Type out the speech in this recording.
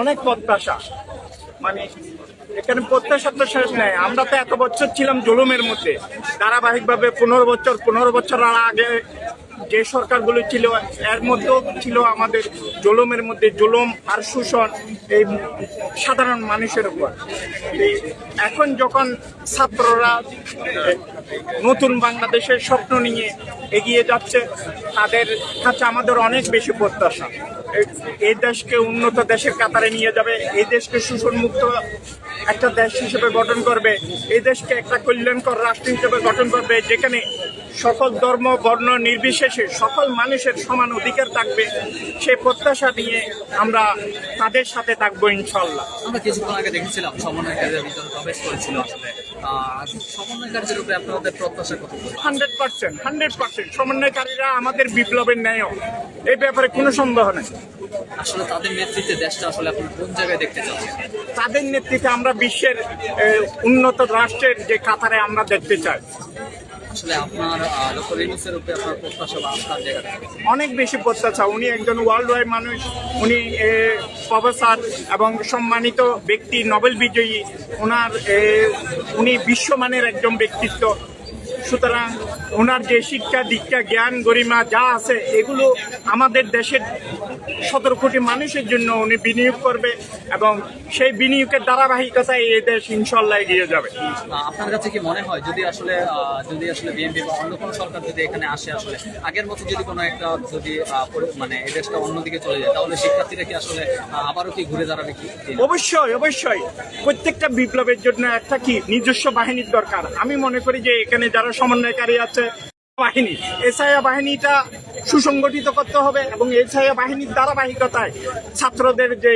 অনেক প্রত্যাশা। মানে এখানে প্রত্যাশা তো শেষ নেই। আমরা তো এত বছর ছিলাম জুলুমের মধ্যে। ধারাবাহিকভাবে পনেরো বছর পনেরো বছর আগে যে সরকারগুলো ছিল, এর মধ্যেও ছিল আমাদের জুলুমের মধ্যে জুলুম আর শোষণ, এই সাধারণ মানুষের উপর। এখন যখন ছাত্ররা নতুন বাংলাদেশের স্বপ্ন নিয়ে এগিয়ে যাচ্ছে, তাদের কাছে আমাদের অনেক বেশি প্রত্যাশা। এই দেশকে উন্নত দেশের কাতারে নিয়ে যাবে, এই দেশকে শোষণমুক্ত একটা দেশ হিসেবে গঠন করবে, এই দেশকে একটা কল্যাণকর রাষ্ট্র হিসেবে গঠন করবে, যেখানে সকল ধর্ম বর্ণ নির্বিশেষে সকল মানুষের সমান অধিকার থাকবে সে প্রত্যাশা নিয়ে আমরা তাদের সাথে থাকব ইনশাল্লাহ আমরা কিছুক্ষণ আগে দেখেছিলাম সমন্বয়কারীদের ভিতরে প্রবেশ করেছিল আসলে। সমন্বয়কারীদের উপরে আপনাদের প্রত্যাশা কত? Hundred percent hundred percent. সমন্বয়কারীরা আমাদের বিপ্লবের ন্যায়। এই ব্যাপারে কোনো সন্দেহ নেই। আসলে তাদের নেতৃত্বে দেশটা আসলে আপনি কোন জায়গায় দেখতে চাচ্ছেন? তাদের নেতৃত্বে আমরা বিশ্বের উন্নত রাষ্ট্রের যে কাতারে আমরা দেখতে চাই। আসলে আপনার উপরে আপনার প্রত্যাশা বা আপনার জায়গাটা অনেক বেশি প্রত্যাশা। উনি একজন ওয়ার্ল্ড ওয়াইড মানুষ। উনি প্রফেসর এবং সম্মানিত ব্যক্তি নোবেল বিজয়ী। ওনার উনি বিশ্বমানের একজন ব্যক্তিত্ব। সুতরাং ওনার যে শিক্ষা দীক্ষা জ্ঞান গরিমা যা আছে এগুলো আমাদের দেশের সতেরো কোটি মানুষের জন্য উনি বিনিয়োগ করবে এবং সেই বিনিয়োগের ধারাবাহিকতায় এই দেশ ইনশাল্লাহ এগিয়ে যাবে। আপনার কাছে কি মনে হয় যদি আসলে যদি আসলে বিএনপি বা অন্য কোনো সরকার যদি এখানে আসে আসলে আগের মতো যদি কোনো একটা যদি মানে এই দেশটা অন্যদিকে চলে যায় তাহলে শিক্ষার্থীরা কি আসলে আবারও কি ঘুরে দাঁড়াবে কি? অবশ্যই অবশ্যই। প্রত্যেকটা বিপ্লবের জন্য একটা কি নিজস্ব বাহিনীর দরকার। আমি মনে করি যে এখানে যারা সমন্বয়কারী আছে বাহিনী। এসআইয়া বাহিনীটা সুসংগঠিত করতে হবে এবং এসআইয়া বাহিনীর ধারাবাহিকতায় ছাত্রদের যে